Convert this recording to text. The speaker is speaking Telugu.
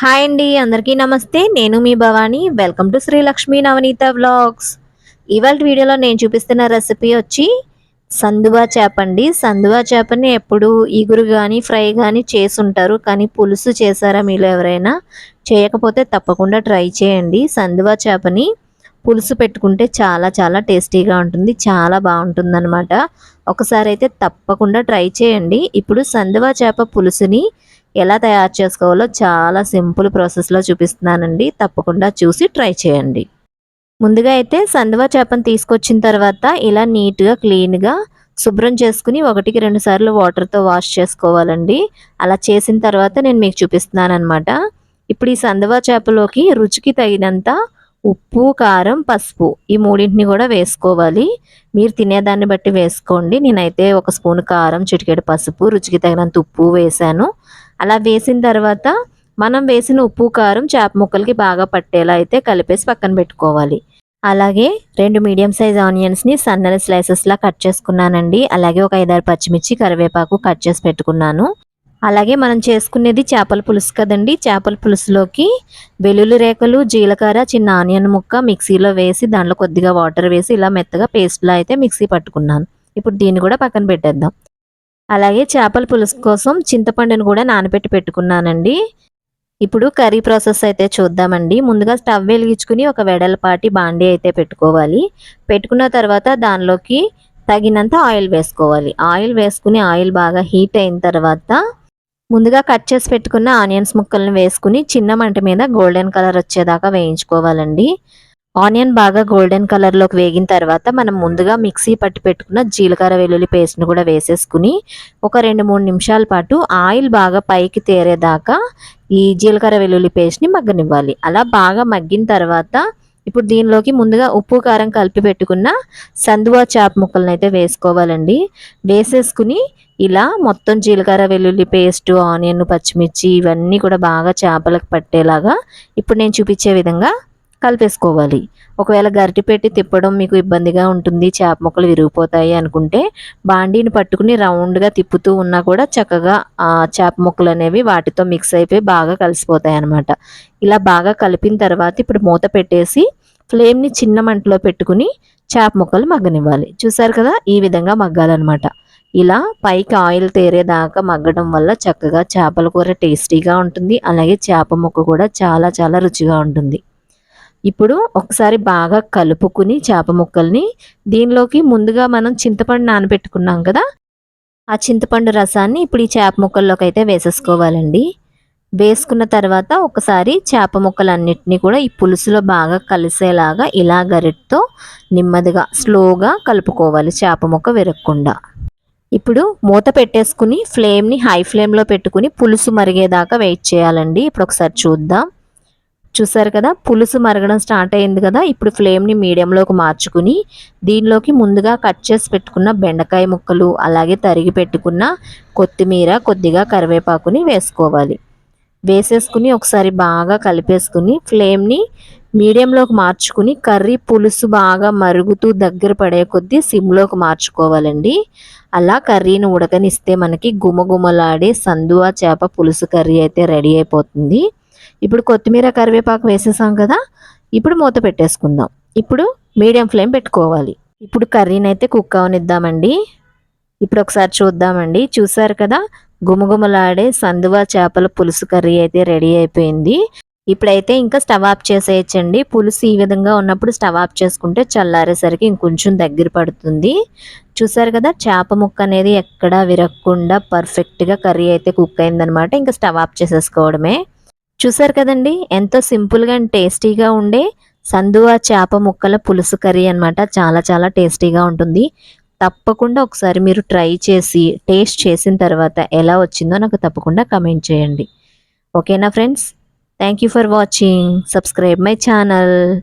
హాయ్ అండి అందరికీ నమస్తే. నేను మీ Bhavani. Welcome to Sri Lakshmi Navaneetha vlogs ఇవాళ వీడియోలో నేను చూపిస్తున్న రెసిపీ వచ్చి సందువా చేప అండి. సందువా చేపని ఎప్పుడు ఈగురు కానీ ఫ్రై కానీ చేసుంటారు. కానీ పులుసు చేశారా మీలో ఎవరైనా? చేయకపోతే తప్పకుండా ట్రై చేయండి. సందువా చేపని పులుసు పెట్టుకుంటే చాలా చాలా టేస్టీగా ఉంటుంది. చాలా బాగుంటుంది అనమాట ఒకసారి అయితే తప్పకుండా ట్రై చేయండి. ఇప్పుడు సందువా చేప పులుసుని ఎలా తయారు చేసుకోవాలో చాలా సింపుల్ ప్రాసెస్లో చూపిస్తున్నానండి. తప్పకుండా చూసి ట్రై చేయండి. ముందుగా అయితే సందువ చేపను తీసుకొచ్చిన తర్వాత ఇలా నీట్గా క్లీన్గా శుభ్రం చేసుకుని ఒకటికి రెండు సార్లు వాటర్తో వాష్ చేసుకోవాలండి. అలా చేసిన తర్వాత నేను మీకు చూపిస్తున్నాను అనమాట ఇప్పుడు ఈ సందువా చేపలోకి రుచికి తగినంత ఉప్పు కారం పసుపు ఈ మూడింటిని కూడా వేసుకోవాలి. మీరు తినేదాన్ని బట్టి వేసుకోండి. నేనైతే ఒక స్పూన్ కారం చిటికెడు పసుపు రుచికి తగినంత ఉప్పు వేసాను అలా వేసిన తర్వాత మనం వేసిన ఉప్పు కారం చేప ముక్కలకి బాగా పట్టేలా అయితే కలిపేసి పక్కన పెట్టుకోవాలి. అలాగే రెండు మీడియం సైజ్ ఆనియన్స్ని సన్నని స్లైసెస్లా కట్ చేసుకున్నానండి. అలాగే ఒక ఐదారు పచ్చిమిర్చి కరివేపాకు కట్ చేసి పెట్టుకున్నాను. అలాగే మనం చేసుకునేది చేపల పులుసు కదండి. చేపల పులుసులోకి వెల్లుల్లి రేఖలు జీలకర్ర చిన్న ఆనియన్ ముక్క మిక్సీలో వేసి దాంట్లో కొద్దిగా వాటర్ వేసి ఇలా మెత్తగా పేస్ట్లా అయితే మిక్సీ పట్టుకున్నాను. ఇప్పుడు దీన్ని కూడా పక్కన పెట్టేద్దాం. అలాగే చేపల పులుసు కోసం చింతపండును కూడా నానబెట్టి పెట్టుకున్నానండి. ఇప్పుడు కర్రీ ప్రాసెస్ అయితే చూద్దామండి. ముందుగా స్టవ్ వెలిగించుకుని ఒక వెడలపాటి బాండీ అయితే పెట్టుకోవాలి. పెట్టుకున్న తర్వాత దానిలోకి తగినంత ఆయిల్ వేసుకోవాలి. ఆయిల్ వేసుకుని ఆయిల్ బాగా హీట్ అయిన తర్వాత ముందుగా కట్ చేసి పెట్టుకున్న ఆనియన్స్ ముక్కలను వేసుకుని చిన్న మంట మీద గోల్డెన్ కలర్ వచ్చేదాకా వేయించుకోవాలండి. ఆనియన్ బాగా గోల్డెన్ కలర్లోకి వేగిన తర్వాత మనం ముందుగా మిక్సీ పట్టి పెట్టుకున్న జీలకర్ర వెల్లుల్లి పేస్ట్ను కూడా వేసేసుకుని ఒక రెండు మూడు నిమిషాల పాటు ఆయిల్ బాగా పైకి తేరేదాకా ఈ జీలకర్ర వెల్లుల్లి పేస్ట్ని మగ్గనివ్వాలి. అలా బాగా మగ్గిన తర్వాత ఇప్పుడు దీనిలోకి ముందుగా ఉప్పు కారం కలిపి పెట్టుకున్న సందువా చాప్ ముక్కలను అయితే వేసుకోవాలండి. వేసేసుకుని ఇలా మొత్తం జీలకర్ర వెల్లుల్లి పేస్ట్ ఆనియన్ పచ్చిమిర్చి ఇవన్నీ కూడా బాగా చేపలకు పట్టేలాగా ఇప్పుడు నేను చూపించే విధంగా కలిపేసుకోవాలి. ఒకవేళ గరిటి పెట్టి తిప్పడం మీకు ఇబ్బందిగా ఉంటుంది చేప ముక్కలు విరిగిపోతాయి అనుకుంటే బాండీని పట్టుకుని రౌండ్గా తిప్పుతూ ఉన్నా కూడా చక్కగా చేప ముక్కలు అనేవి వాటితో మిక్స్ అయిపోయి బాగా కలిసిపోతాయి అనమాట ఇలా బాగా కలిపిన తర్వాత ఇప్పుడు మూత పెట్టేసి ఫ్లేమ్ని చిన్న మంటలో పెట్టుకుని చేప ముక్కలు మగ్గనివ్వాలి. చూసారు కదా? ఈ విధంగా మగ్గాలన్నమాట. ఇలా పైకి ఆయిల్ తేరేదాకా మగ్గడం వల్ల చక్కగా చేపల కూర టేస్టీగా ఉంటుంది. అలాగే చేప ముక్క కూడా చాలా చాలా రుచిగా ఉంటుంది. ఇప్పుడు ఒకసారి బాగా కలుపుకుని చేప ముక్కల్ని దీనిలోకి ముందుగా మనం చింతపండు నానబెట్టుకున్నాం కదా? ఆ చింతపండు రసాన్ని ఇప్పుడు ఈ చేప ముక్కల్లోకి అయితే వేసేసుకోవాలండి. వేసుకున్న తర్వాత ఒకసారి చేప ముక్కలన్నిటినీ కూడా ఈ పులుసులో బాగా కలిసేలాగా ఇలా గరిటతో నెమ్మదిగా స్లోగా కలుపుకోవాలి చేప ముక్క విరగకుండా. ఇప్పుడు మూత పెట్టేసుకుని ఫ్లేమ్ని హై ఫ్లేమ్లో పెట్టుకుని పులుసు మరిగేదాకా వెయిట్ చేయాలండి. ఇప్పుడు ఒకసారి చూద్దాం. చూసారు కదా పులుసు మరగడం స్టార్ట్ అయింది కదా ఇప్పుడు ఫ్లేమ్ని మీడియంలోకి మార్చుకుని దీనిలోకి ముందుగా కట్ చేసి పెట్టుకున్న బెండకాయ ముక్కలు అలాగే తరిగి పెట్టుకున్న కొత్తిమీర కొద్దిగా కరివేపాకుని వేసుకోవాలి. వేసేసుకుని ఒకసారి బాగా కలిపేసుకుని ఫ్లేమ్ని మీడియంలోకి మార్చుకుని కర్రీ పులుసు బాగా మరుగుతూ దగ్గర పడే కొద్దీ సిమ్లోకి మార్చుకోవాలండి. అలా కర్రీని ఉడకనిస్తే మనకి గుమగుమలాడే సందువా చేప పులుసు కర్రీ అయితే రెడీ అయిపోతుంది. ఇప్పుడు కొత్తిమీర కరివేపాకు వేసేసాం కదా ఇప్పుడు మూత పెట్టేసుకుందాం. ఇప్పుడు మీడియం ఫ్లేమ్ పెట్టుకోవాలి. ఇప్పుడు కర్రీని అయితే కుక్ అవనిద్దామండి. ఇప్పుడు ఒకసారి చూద్దామండి. చూసారు కదా గుమగుమలాడే సందువా చేపల పులుసు కర్రీ అయితే రెడీ అయిపోయింది. ఇప్పుడైతే ఇంకా స్టవ్ ఆఫ్ చేసేయచ్చండి. పులుసు ఈ విధంగా ఉన్నప్పుడు స్టవ్ ఆఫ్ చేసుకుంటే చల్లారేసరికి ఇంకొంచెం దగ్గర పడుతుంది. చూసారు కదా చేప ముక్క అనేది ఎక్కడా విరగకుండా పర్ఫెక్ట్గా కర్రీ అయితే కుక్ అయిందనమాట ఇంకా స్టవ్ ఆఫ్ చేసేసుకోవడమే. చూసారు కదండి? ఎంతో సింపుల్గా అండ్ టేస్టీగా ఉండే సందువా చేప ముక్కల పులుసు కర్రీ అనమాట చాలా చాలా టేస్టీగా ఉంటుంది. తప్పకుండా ఒకసారి మీరు ట్రై చేసి టేస్ట్ చేసిన తర్వాత ఎలా వచ్చిందో నాకు తప్పకుండా కమెంట్ చేయండి. ఓకేనా friends? Thank you for watching. Subscribe my channel.